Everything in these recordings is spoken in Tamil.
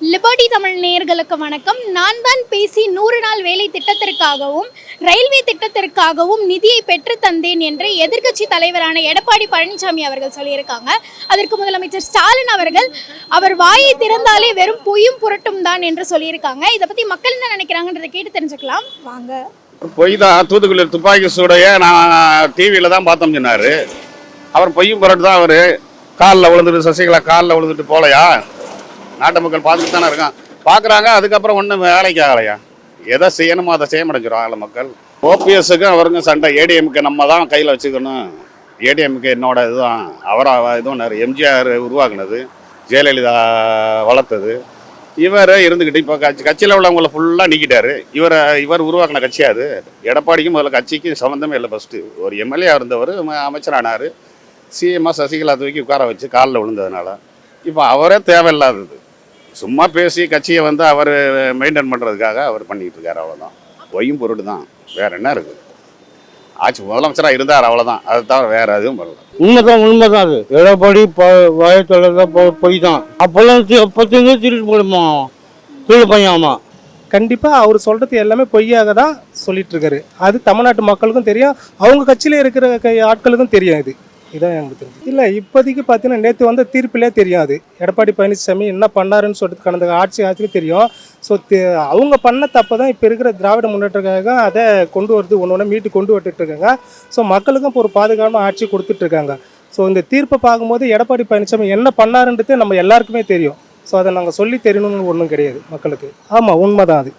லிபர்டி தமிழ் நேயர்களுக்கு வணக்கம். நான் தான் பேசி நூறு நாள் வேலை திட்டத்திற்காகவும் ரயில்வே திட்டத்திற்காகவும் நிதியை பெற்று தந்தேன் என்று எதிர்க்கட்சி தலைவரான எடப்பாடி பழனிசாமி அவர்கள் சொல்லியிருக்காங்க. அதற்கு முதலமைச்சர் ஸ்டாலின் அவர்கள் அவர் வாயை திறந்தாலே வெறும் பொய்யும் புரட்டும் தான் என்று சொல்லியிருக்காங்க. இதை பற்றி மக்கள் என்ன நினைக்கிறாங்கன்றதை கேட்டு தெரிஞ்சுக்கலாம். வாங்க. பொய் தான் தூத்துக்குடியில் துப்பாக்கி சூடைய நான் டிவியில் தான் பார்த்தோம் சொன்னார். அவர் பொய்யும் புரட்டு தான் அவர். காலில் விழுந்துட்டு சசிகலா காலில் விழுந்துட்டு போலையா? நாட்டு மக்கள் பார்த்துட்டு தானே இருக்கான். பார்க்குறாங்க அதுக்கப்புறம் ஒன்றும் வேலைக்கு ஆகலையா? எதை செய்யணுமோ அதை செய்ய முடிஞ்சிடும் ஆள மக்கள். ஓபிஎஸ்க்கும் அவருக்கும் சண்டை. ஏடிஎம்க்கு நம்ம தான் கையில் வச்சுக்கணும். ஏடிஎம்க்கு என்னோட இதுதான். அவரா இதுவும் எம்ஜிஆர் உருவாக்குனது ஜெயலலிதா வளர்த்தது. இவர் இருந்துக்கிட்டு இப்போ கட்சி கட்சியில் உள்ளவங்களை ஃபுல்லாக நீக்கிட்டாரு. இவரை இவர் உருவாக்கின கட்சி அது. எடப்பாடிக்கும் முதல்ல கட்சிக்கும் சம்மந்தமே இல்லை ஃபஸ்ட்டு ஒரு எம்எல்ஏ இருந்தவர் அமைச்சரானார். சிஎம்மா சசிகலா தூக்கி உட்கார வச்சு காலில் விழுந்ததுனால. இப்போ அவரே தேவையில்லாதது. சும்மா பேசி கட்சியை வந்து அவர் மெயின்டைன் பண்ணுறதுக்காக அவர் பண்ணிக்கிட்டு இருக்காரு அவ்வளோதான் பொய்யும் பொருட்டு தான் வேற என்ன இருக்குது ஆட்சி முதலமைச்சராக இருந்தார் அவ்வளோதான் அதை தவிர வேற எதுவும் பண்ணல உண்மைதான் உண்மைதான் அது. எடப்பாடி வயத்தொடர் பொய் தான் அப்போல்லாம் பத்து திருட்டு போடுமா? திருடு பையன் ஆமா கண்டிப்பாக அவர் சொல்கிறது எல்லாமே பொய்யாக தான் சொல்லிட்டு இருக்காரு. அது தமிழ்நாட்டு மக்களுக்கும் தெரியும். அவங்க கட்சியில் இருக்கிற க- ஆட்களுக்கும் தெரியும் இது. இதான் எனக்கு தெரியும் இல்லை இப்போதைக்கு பார்த்தீங்கன்னா நேற்று வந்த தீர்ப்பிலே தெரியும் அது. எடப்பாடி பழனிசாமி என்ன பண்ணாருன்னு சொல்லிட்டு கடந்த ஆட்சி ஆட்சிக்கு தெரியும். ஸோ அவங்க பண்ண தப்பை தான் இப்போ இருக்கிற திராவிட முன்னேற்றக்காக அதை கொண்டு வரது ஒன்று ஒன்று மீட்டு கொண்டு வந்துட்டு இருக்காங்க. ஸோ மக்களுக்கும் இப்போ ஒரு பாதுகாப்பான ஆட்சி கொடுத்துட்ருக்காங்க ஸோ இந்த தீர்ப்பை பார்க்கும்போது எடப்பாடி பழனிசாமி என்ன பண்ணாருன்றது நம்ம எல்லாருக்குமே தெரியும். ஸோ அதை நாங்கள் சொல்லி தெரியணும்னு ஒன்றும் கிடையாது மக்களுக்கு. ஆமாம் உண்மை தான் அது.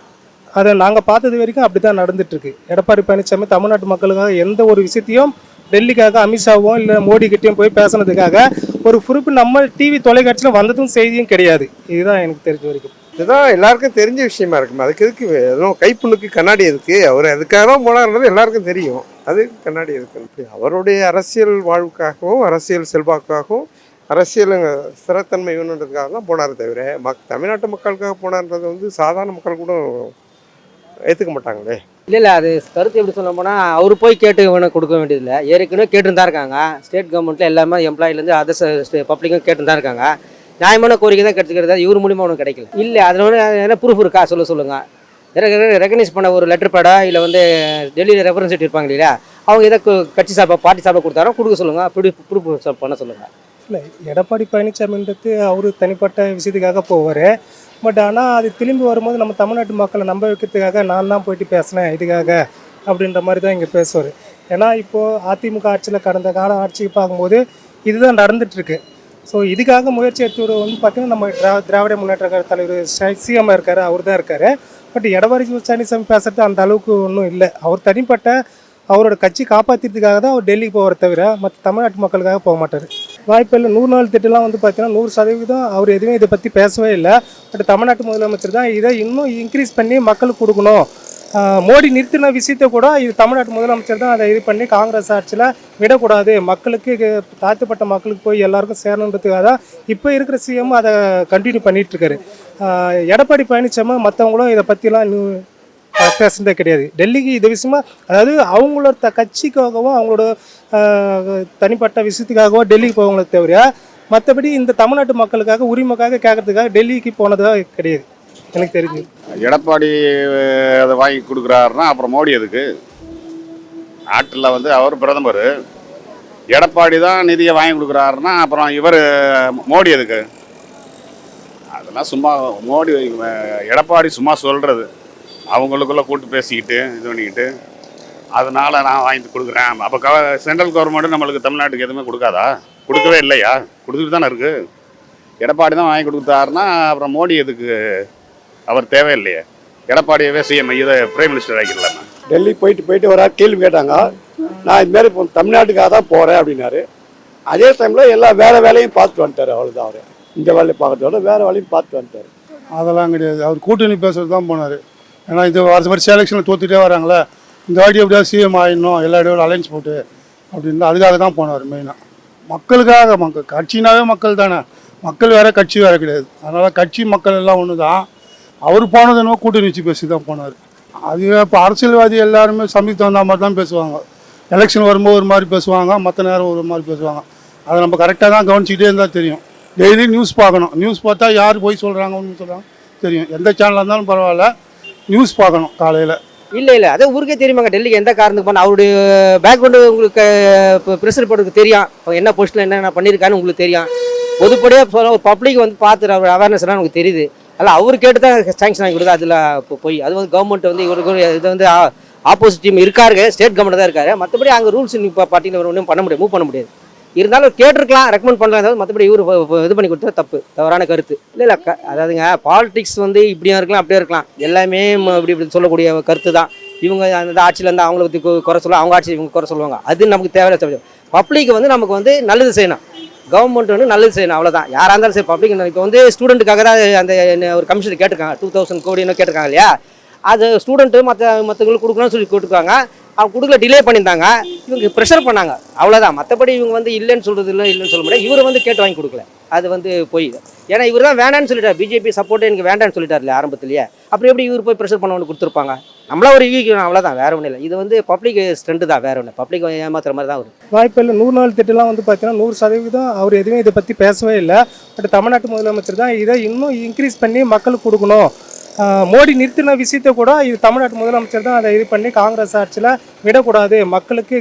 அதை நாங்கள் பார்த்தது வரைக்கும் அப்படி தான் நடந்துட்டுருக்கு எடப்பாடி பழனிசாமி தமிழ்நாட்டு மக்களுக்காக எந்த ஒரு விஷயத்தையும் டெல்லிக்காக அமித்ஷாவும் இல்லை மோடிக்கிட்டையும் போய் பேசுனதுக்காக ஒரு குறிப்பு நம்ம டிவி தொலைக்காட்சியில் வந்ததும் செய்தியும் கிடையாது. இதுதான் எனக்கு தெரிஞ்ச வரைக்கும். இதுதான் எல்லாருக்கும் தெரிஞ்ச விஷயமா இருக்கும். அதுக்கு எதுக்கு எதுவும் கைப்புண்ணுக்கு கண்ணாடி எதுக்கு? அவர் அதுக்காக தான் போனார்ன்றது எல்லாருக்கும் தெரியும். அது கண்ணாடி எதுக்கு? அவருடைய அரசியல் வாழ்வுக்காகவும் அரசியல் செல்வாக்காகவும் அரசியல் ஸ்திரத்தன்மை வேணுன்றதுக்காக தான் போனார் தவிர மக் தமிழ்நாட்டு மக்களுக்காக போனார்ன்றது வந்து சாதாரண மக்கள் கூட ஏற்றுக்க மாட்டாங்களே. இல்லை இல்லை அது கருத்து எப்படி சொல்ல போனால் அவர் போய் கேட்டு வேணும் கொடுக்க வேண்டியதில்லை. ஏற்கனவே கேட்டுன்னு தான் இருக்காங்க. ஸ்டேட் கவர்மெண்ட்டில் எல்லாமே எம்ப்ளாயிலேருந்து அதர்ஸ் பப்ளிக்கும் கேட்டு தான் இருக்காங்க. நியாயமான கோரிக்கை தான் கிடைச்சிக்கிறது இவர் மூலியமாக ஒன்றும் கிடைக்கல. இல்லை அதில் வந்து என்ன ப்ரூஃப் இருக்கா? சொல்ல சொல்லுங்கள் ரெகனைஸ் பண்ண ஒரு லெட்டர் பேடா இல்லை வந்து டெல்லியில் ரெஃபரன்ஸ் இருப்பாங்க இல்லையா? அவங்க எதை கட்சி சார்பாக பார்ட்டி சார்பாக கொடுத்தாரோ கொடுக்க சொல்லுங்கள் அப்படி ப்ரூஃப் பண்ண சொல்லுங்கள் இல்லை எடப்பாடி பழனிசாமின்றது அவர் தனிப்பட்ட விஷயத்துக்காக போவார். பட் ஆனால் அது திரும்பி வரும்போது நம்ம தமிழ்நாட்டு மக்களை நம்ப வைக்கிறதுக்காக நான் தான் போயிட்டு பேசினேன் இதுக்காக அப்படின்ற மாதிரி தான் இங்கே பேசுவார். ஏன்னா இப்போது அதிமுக ஆட்சியில் கடந்த கால ஆட்சிக்கு பார்க்கும்போது இதுதான் நடந்துட்டுருக்கு. ஸோ இதுக்காக முயற்சி எடுத்து வந்து பார்த்தீங்கன்னா நம்ம திரா திராவிட முன்னேற்ற கழக தலைவர் சிஎம்மாக இருக்கார் அவர் தான் இருக்கார். பட் எடப்பாடி பழனிசாமி பேசுகிறது அந்த அளவுக்கு ஒன்றும் இல்லை. அவர் தனிப்பட்ட அவரோட கட்சி காப்பாற்றுறதுக்காக தான் அவர் டெல்லிக்கு போவார் தவிர மற்ற தமிழ்நாட்டு மக்களுக்காக போக மாட்டார். வாய்ப்பில்லை நூறு நாள் திட்டம்லாம் வந்து பார்த்தீங்கன்னா நூறு சதவீதம் அவர் எதுவுமே இதை பற்றி பேசவே இல்லை. பட் தமிழ்நாட்டு முதலமைச்சர் தான் இதை இன்னும் இன்க்ரீஸ் பண்ணி மக்களுக்கு கொடுக்கணும். மோடி நிறுத்தின விஷயத்த கூட இது தமிழ்நாட்டு முதலமைச்சர் தான் அதை இது பண்ணி காங்கிரஸ் ஆட்சியில் விடக்கூடாது. மக்களுக்கு தாழ்த்தப்பட்ட மக்களுக்கு போய் எல்லாருக்கும் சேரணுன்றதுக்காக தான் இப்போ இருக்கிற சிஎம் அதை கண்டினியூ பண்ணிகிட்ருக்காரு எடப்பாடி பழனிசாமி மற்றவங்களும் இதை பற்றிலாம் இன்னும் பேசுனதே கிடையாது. டெல்லிக்கு இது விஷயமா அதாவது அவங்களோட த கட்சிக்காகவும் அவங்களோட தனிப்பட்ட விஷயத்துக்காகவோ டெல்லிக்கு போவங்களுக்கு தவிர மற்றபடி இந்த தமிழ்நாட்டு மக்களுக்காக உரிமைக்காக கேட்கறதுக்காக டெல்லிக்கு போனதாக கிடையாது. எனக்கு தெரிஞ்சு. எடப்பாடி அதை வாங்கி கொடுக்குறாருன்னா அப்புறம் மோடி எதுக்கு? நாட்டில் வந்து அவர் பிரதமர். எடப்பாடி தான் நிதியை வாங்கி கொடுக்குறாருன்னா அப்புறம் இவர் மோடி எதுக்கு? அதெல்லாம் சும்மா மோடி எடப்பாடி சும்மா சொல்கிறது அவங்களுக்குள்ள கூட்டு பேசிக்கிட்டு இது பண்ணிக்கிட்டு அதனால நான் வாங்கிட்டு கொடுக்குறேன். அப்போ க சென்ட்ரல் கவர்மெண்ட்டு நம்மளுக்கு தமிழ்நாட்டுக்கு எதுவுமே கொடுக்காதா? கொடுக்கவே இல்லையா? கொடுத்துட்டு தானே இருக்குது எடப்பாடி தான் வாங்கி கொடுத்தாருன்னா அப்புறம் மோடி எதுக்கு? அவர் தேவையில்லையே. எடப்பாடியவே சிஎம் இதை பிரைம் மினிஸ்டர் ஆக்கிடலாமா? டெல்லி போயிட்டு போயிட்டு ஒரு கேள்வி கேட்டாங்க. நான் இது மாதிரி இப்போ தமிழ்நாட்டுக்காக தான் போகிறேன் அப்படின்னாரு. அதே டைமில் எல்லா வேற வேலையும் பார்த்துட்டு வந்துட்டார் அவ்வளோதான் அவர். இந்த வேலையை பார்க்கறதோட வேற வேலையும் பார்த்துட்டு வந்துட்டார். அதெல்லாம் கிடையாது. அவர் கூட்டணி பேசுறது தான் போனார். ஏன்னா இது அது மாதிரி செலெக்ஷனில் தோத்துட்டே வராங்களே இந்த வாட்டி எப்படியாவது சிஎம் ஆயிடணும் எல்லா இடையோட அலைன்ஸ் போட்டு அப்படின்னு அதுக்காக தான் போனார் மெயினாக மக்களுக்காக மக்கள் கட்சினாவே மக்கள் தானே. மக்கள் வேறு கட்சி வேறு கிடையாது. அதனால் கட்சி மக்கள் எல்லாம் ஒன்று தான் அவர் போனது என்னவோ கூட்டணி வச்சு பேசி தான் போனார். அது இப்போ அரசியல்வாதி எல்லாருமே சமயத்துக்கு தகுந்த மாதிரி தான் பேசுவாங்க. எலெக்ஷன் வரும்போது ஒரு மாதிரி பேசுவாங்க மற்ற நேரம் ஒரு மாதிரி பேசுவாங்க. அதை நம்ம கரெக்டாக தான் கவனிச்சிக்கிட்டே இருந்தால் தெரியும். டெய்லி நியூஸ் பார்க்கணும். நியூஸ் பார்த்தா யார் போய் சொல்கிறாங்க ஒன்று சொல்கிறாங்க தெரியும். எந்த சேனலாக இருந்தாலும் பரவாயில்ல. நியூஸ் பார்க்கணும் காலையில். இல்லை இல்லை. அதே ஊருக்கே தெரியுமாங்க. டெல்லிக்கு எந்த காரணத்துக்கு பண்ண அவருடைய பேக்ரவுண்டு உங்களுக்கு ப்ரெஷர் போட்டுக்கு தெரியும். என்ன பொசிஷனில் என்னென்ன பண்ணியிருக்காருன்னு உங்களுக்கு தெரியும். பொதுப்படியாக சொல்ல ஒரு பப்ளிக் வந்து பார்த்துட்டு அவர் அவேர்னஸ்லாம் நமக்கு தெரியுது. அதில் அவர் கேட்டு தான் சாங்ஷன் ஆகி கொடுத்தா அதில் இப்போ போய். அது வந்து கவர்மெண்ட் வந்து இவருக்கு இது வந்து ஆப்போசிட் டீம் இருக்காரு ஸ்டேட் கவர்மெண்ட் தான் இருக்காரு. மற்றபடி அங்கே ரூல்ஸ் இப்போ பார்த்தீங்கன்னா ஒன்றும் பண்ண முடியாது. மூவ் பண்ண முடியாது. இருந்தாலும் கேட்டிருக்கலாம் ரெக்கமெண்ட் பண்ணலாம். மற்றபடி இவர் இது பண்ணி கொடுத்தா தப்பு தவறான கருத்து. இல்லை இல்லை அதாவதுங்க பாலிடிக்ஸ் வந்து இப்படியும் இருக்கலாம் அப்படியே இருக்கலாம். எல்லாமே இப்படி இப்படி சொல்லக்கூடிய கருத்து தான். இவங்க அந்த ஆட்சியில் இருந்து அவங்கள பற்றி குறை சொல்லுவாங்க அவங்க ஆட்சி இவங்க குறை சொல்லுவாங்க. அது நமக்கு தேவையில்ல பப்ளிக் வந்து நமக்கு வந்து நல்லது செய்யணும். கவர்மெண்ட் வந்து நல்லது செய்யணும் அவ்வளோதான் யாராக இருந்தாலும் சரி பப்ளிக் இப்போ வந்து ஸ்டூடெண்ட்டுக்காக தான் அந்த ஒரு கமிஷன் கேட்டிருக்காங்க டூ தௌசண்ட் கோடி இன்னும் கேட்டிருக்காங்க இல்லையா? அது ஸ்டூடெண்ட்டு மற்ற மற்றவங்களுக்கு கொடுக்கணும்னு சொல்லி கொடுத்துருக்காங்க அவங்க கொடுக்கல டிலே பண்ணியிருந்தாங்க. இவங்க ப்ரெஷர் பண்ணாங்க. அவ்வளோதான் மற்றபடி இவங்க வந்து இல்லைன்னு சொல்கிறது இல்லை இல்லைன்னு சொல்ல முடியாது. இவர் வந்து கேட்டு வாங்கி கொடுக்கல. அது வந்து போய். ஏன்னா இவர் தான் வேண்டான்னு சொல்லிட்டார். பிஜேபி சப்போர்ட்டு எனக்கு வேண்டான்னு சொல்லிட்டார்ல ஆரம்பத்திலேயே. அப்புறம் எப்படி இவர் போய் ப்ரெஷர் பண்ண ஒன்று கொடுத்துருப்பாங்க? நம்மளா ஒரு யூகிக்கணும் அவ்வளோதான் வேற ஒன்றும் இல்லை. இது வந்து பப்ளிக் ஸ்ட்ரெண்டு தான். வேற ஒன்று பப்ளிக் ஏமாத்துற மாதிரி தான் வரும். வாய்ப்பு இல்லை. நூறு நாள் திட்டம்லாம் வந்து பார்த்தீங்கன்னா நூறு சதவீதம் அவர் எதுவுமே இதை பற்றி பேசவே இல்லை. பட் தமிழ்நாட்டு முதலமைச்சர் தான் இதை இன்னும் இன்க்ரீஸ் பண்ணி மக்களுக்கு கொடுக்கணும். மோடி நிறுத்தின விஷயத்தை கூட இது தமிழ்நாட்டு முதலமைச்சர் தான் அதை இது பண்ணி காங்கிரஸ் ஆட்சியில் விடக்கூடாது. மக்களுக்கு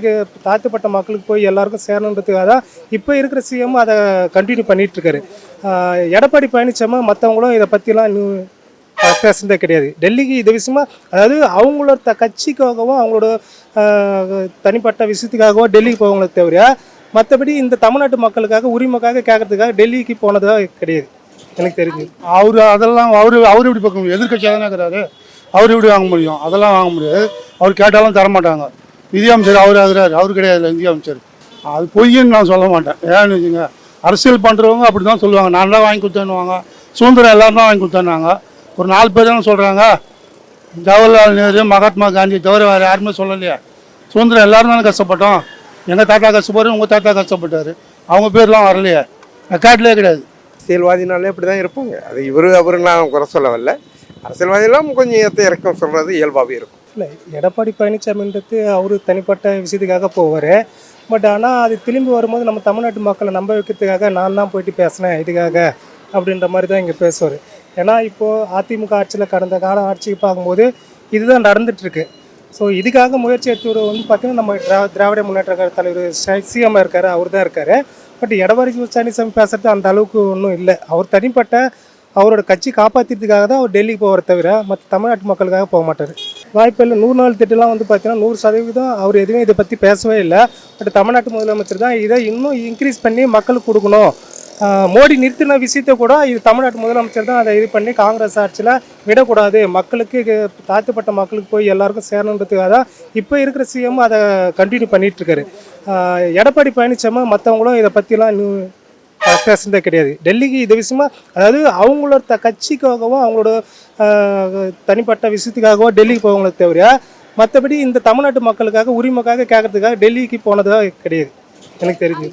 தாழ்த்தப்பட்ட மக்களுக்கு போய் எல்லாருக்கும் சேரணுன்றதுக்காக தான் இப்போ இருக்கிற சிஎம் அதை கண்டினியூ பண்ணிகிட்ருக்காரு எடப்பாடி பழனிசாமி மற்றவங்களும் இதை பற்றிலாம் பேசுனதே கிடையாது. டெல்லிக்கு இது விஷயமா அதாவது அவங்களோட த கட்சிக்காகவும் அவங்களோட தனிப்பட்ட விஷயத்துக்காகவோ டெல்லிக்கு போவாங்களே தவிர மற்றபடி இந்த தமிழ்நாட்டு மக்களுக்காக உரிமைக்காக கேட்கறதுக்காக டெல்லிக்கு போனதாக கிடையாது. எனக்கு தெரிஞ்சு. அவர் அதெல்லாம் அவர் அவர் எப்படி பார்க்க முடியும்? எதிர்கட்சியாக தானே இருக்கிறாரு? அவர் எப்படி வாங்க முடியும்? அதெல்லாம் வாங்க முடியாது. அவர் கேட்டாலும் தர மாட்டாங்க. நிதியமைச்சர் அவர் ஆகுறாரு. அவர் கிடையாது நிதியமைச்சர் அது பொய்ன்னு நான் சொல்ல மாட்டேன். ஏன்னு வச்சுங்க அரசியல் பண்ணுறவங்க அப்படி தான் சொல்லுவாங்க. நான் தான் வாங்கி கொடுத்தேன்னுவாங்க. சுதந்திரம் எல்லாரும் தான் வாங்கி கொடுத்தேன்னாங்க. ஒரு நாலு பேர் தானே சொல்கிறாங்க ஜவஹர்லால் நேரு மகாத்மா காந்தி தவிர வேறு யாருமே சொல்லலையே. சுதந்திரம் எல்லாரும் தானே கஷ்டப்பட்டோம். எங்கள் தாத்தா கஷ்டப்படுறாரு உங்கள் தாத்தா கஷ்டப்பட்டாரு. அவங்க பேர்லாம் வரலையே. ரெக்கார்ட்லேயே கிடையாது. அரசியல்வாதினாலே இப்படி தான் இருப்பாங்க. அது இவர் அவரு நான் குறை சொல்ல வரல அரசியல்வாதியெல்லாம் கொஞ்சம் ஏற்ற இறக்கம் சொல்கிறது இயல்பாகவே இருக்கும். இல்லை எடப்பாடி பழனிசாமின்றது அவர் தனிப்பட்ட விஷயத்துக்காக போவார். பட் ஆனால் அது திரும்பி வரும்போது நம்ம தமிழ்நாட்டு மக்களை நம்ப வைக்கிறதுக்காக நான் தான் போயிட்டு பேசினேன் இதுக்காக அப்படின்ற மாதிரி தான் இங்கே பேசுவார். ஏன்னா இப்போது அதிமுக ஆட்சியில் கடந்த கால ஆட்சிக்கு பார்க்கும்போது இதுதான் நடந்துகிட்ருக்கு ஸோ இதுக்காக முயற்சி எடுத்தவர் வந்து பார்த்திங்கன்னா நம்ம திராவிட முன்னேற்ற கழக தலைவர் சிஎம்மாக இருக்கார் அவர் தான் இருக்கார். பட் எடப்பாடி பழனிசாமி பேசுறது அந்த அளவுக்கு ஒன்றும் இல்லை. அவர் தனிப்பட்ட அவரோட கட்சி காப்பாற்றிறதுக்காக தான் அவர் டெல்லிக்கு போகிற தவிர மற்ற தமிழ்நாட்டு மக்களுக்காக போக மாட்டார். வாய்ப்பில்லை நூறு நாள் திட்டம்லாம் வந்து பார்த்தீங்கன்னா நூறு சதவீதம் அவர் எதுவுமே இதை பற்றி பேசவே இல்லை. பட் தமிழ்நாட்டு முதலமைச்சர் தான் இதை இன்னும் இன்க்ரீஸ் பண்ணி மக்களுக்கு கொடுக்கணும். மோடி நிறுத்தின விஷயத்தை கூட இது தமிழ்நாட்டு முதலமைச்சர் தான் அதை இது பண்ணி காங்கிரஸ் ஆட்சியில் விடக்கூடாது. மக்களுக்கு இது தாழ்த்தப்பட்ட மக்களுக்கு போய் எல்லாருக்கும் சேரணுன்றதுக்காக தான் இப்போ இருக்கிற சிஎம் அதை கண்டினியூ பண்ணிகிட்ருக்காரு எடப்பாடி பழனிசாமி மற்றவங்களும் இதை பற்றிலாம் இன்னும் பேசுனதே கிடையாது. டெல்லிக்கு இது விஷயமா அதாவது அவங்களோட த கட்சிக்காகவும் அவங்களோட தனிப்பட்ட விஷயத்துக்காகவோ டெல்லிக்கு போவாங்களே தவிர மற்றபடி இந்த தமிழ்நாட்டு மக்களுக்காக உரிமைக்காக கேட்கறதுக்காக டெல்லிக்கு போனதாக கிடையாது. எனக்கு தெரிஞ்சு.